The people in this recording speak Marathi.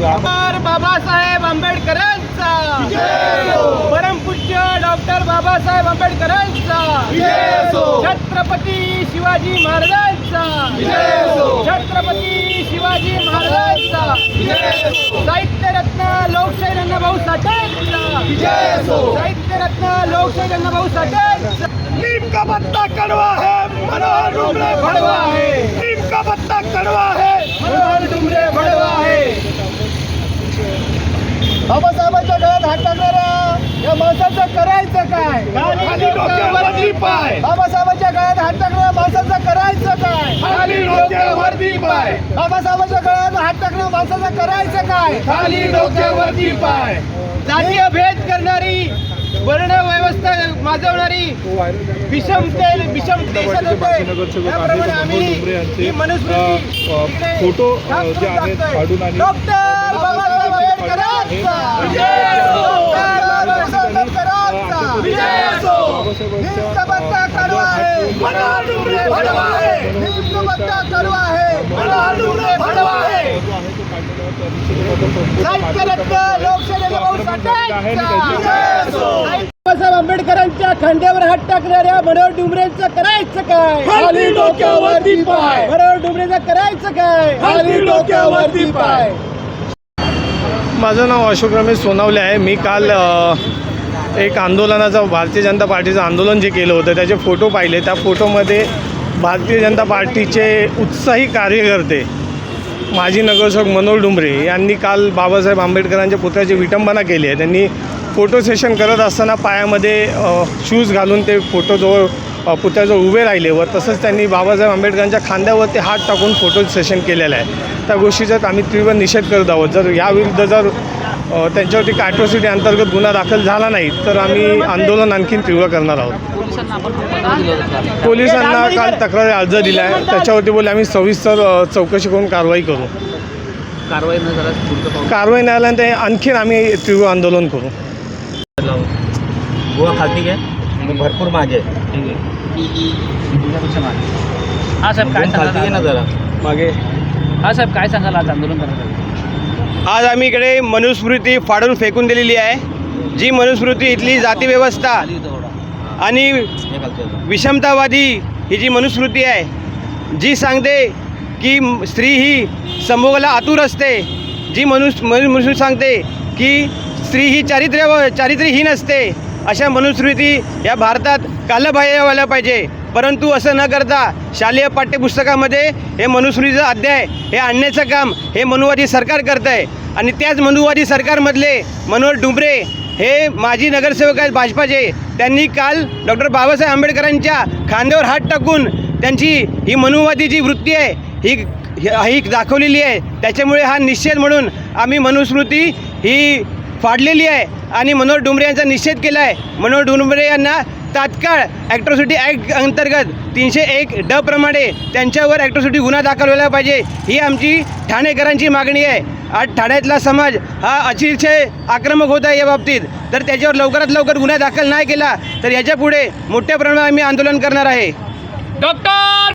डॉक्टर बाबासाहेब आंबेडकरांचा. परमपूज्य डॉक्टर बाबासाहेब आंबेडकरांचा. छत्रपती शिवाजी महाराजांचा. छत्रपती शिवाजी महाराजांचा. साहित्यरत्न लोकशाही रत्नभाऊ साठेंचा. साहित्यरत्न लोकशाही रत्नभाऊ साठे नीम का पत्ता कड़वा है। मनोहर डुमरे भड़वा है। नीम का पत्ता कड़वा है। मनोहर डुमरे भडवा आहे बाबासाहेबांच्या गळ्यात हात टाकणारा या माणसाचं करायचं काय? खाली डोक्यावरती पाय. बाबासाहेबांच्या गळ्यात हात टाकणाऱ्या माणसाचं करायचं काय? खाली डोक्यावरती पाय. बाबासाहेबांच्या गळ्यात हात टाकणाऱ्या माणसाचं करायचं काय? खाली डोक्यावरती पाय. जातीय भेद करणारी वर्ण माजवणारी विषमते विषम देशात होते त्याप्रमाणे आम्ही ही मनुस्मृती फोटो, जे आहेत. काढून आणि- लोकशाही बाबासाहेब आंबेडकरांच्या खांद्यावर हात टाकणाऱ्या मनोहर डुमरेंचं करायचं काय? खाली डोक्यावरती पाय. मनोहर डुमरेचं करायचं काय? खाली डोक्यावरती पाय. माझं नाव अशोक रमेश सोनावले आहे. मी काल एक आंदोलनाचं भारतीय जनता पार्टीचं आंदोलन जे केलं होतं त्याचे फोटो पाहिले. त्या फोटोमध्ये भारतीय जनता पार्टीचे उत्साही कार्यकर्ते माजी नगरसेवक मनोहर डुंबरे यांनी काल बाबासाहेब आंबेडकरांच्या पुतळ्याची विटंबना केली आहे. त्यांनी फोटो सेशन करत असताना पायामध्ये शूज घालून ते फोटोजवळ पुतळ्याजवळ उभे राहिले व तसंच त्यांनी बाबासाहेब आंबेडकरांच्या खांद्यावरती हात टाकून फोटो सेशन केलेलं आहे. त्या गोष्टीचा आम्ही तीव्र निषेध करत आहोत. जर याविरुद्ध जर त्यांच्यावरती कॅट्रोसिटी अंतर्गत गुन्हा दाखल झाला नाही तर आम्ही आंदोलन आणखीन तीव्र करणार आहोत. पोलिसांना काल तक्रारी अर्ज दिला आहे. त्याच्यावरती बोलले आम्ही सविस्तर चौकशी करून कारवाई करू. कारवाई कारवाई नाही आल्यानंतर आणखीन आम्ही तीव्र आंदोलन करू. गोवा खालती आहे भरपूर मागे. ठीक आहे हा साहेब काय खालती ना जरा. मागे. हा साहेब काय सांगाल आज आंदोलन आज आम्ही इकडे मनुस्मृती फाडून फेकून दिलेली आहे. जी मनुस्मृती इथली होतं थोडा आणि हे. विषमतावादी ही जी मनुस्मृती आहे जी सांगते की स्त्री ही संभोगाला आतुर असते. जी मनुस मनुस्मृती सांगते की स्त्री ही चारित्र्य चारित्र्यहीन असते. अशा मनुस्मृती या भारतात कालबाह्य व्हायला पाहिजे. परंतु असं न करता शालेय पाठ्यपुस्तकामध्ये हे मनुस्मृतीचं अध्याय हे आणण्याचं काम हे मनुवादी सरकार करतं आहे आणि त्याच मनुवादी सरकारमधले मनोहर डुंबरे हे माजी नगरसेवक आहेत भाजपाचे. त्यांनी काल डॉक्टर बाबासाहेब आंबेडकरांच्या खांद्यावर हात टाकून त्यांची ही मनुवादी जी वृत्ती आहे ही ही दाखवलेली आहे. त्याच्यामुळे हा निश्चय म्हणून आम्ही मनुस्मृती ही फाडलेली आहे. आणि मनोहर डुंबरे यांचा निषेध केला आहे मनोहर डुंबरे यांना तात्काळ ॲक्ट्रॉसिटी ॲक्ट अंतर्गत तीनशे एक ड प्रमाणे त्यांच्यावर ॲक्ट्रॉसिटी गुन्हा दाखल व्हायला पाहिजे ही आमची ठाणेकरांची मागणी आहे. आज ठाण्यातला समाज हा अतिशय आक्रमक होत आहे या बाबतीत. तर त्याच्यावर लवकरात लवकर गुन्हा दाखल नाही केला तर याच्यापुढे मोठ्या प्रमाणात आम्ही आंदोलन करणार आहे. डॉक्टर!